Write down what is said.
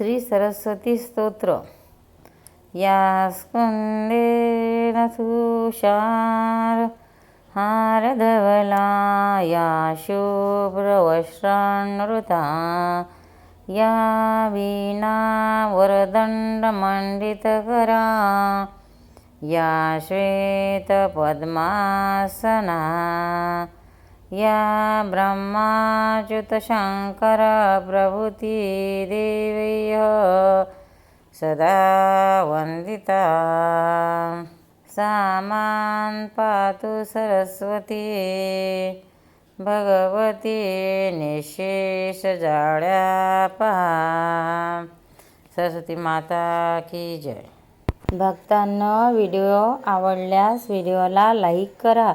श्री सरस्वती स्तोत्र. या स्कंदे तुषार हारधवला या शुभ्रवस्त्रानृता या वीणा वरदण्डमण्डितकरा या श्वेतपद्मासना या ब्रह्माच्युतशङ्कर प्रभृतिदेवैः सदा वन्दिता। सा मां पातु सरस्वती भगवती निःशेषजाड्यापहा सरस्वती माता की जय। भक्तांना व्हिडिओ आवडल्यास व्हिडिओला लाईक करा.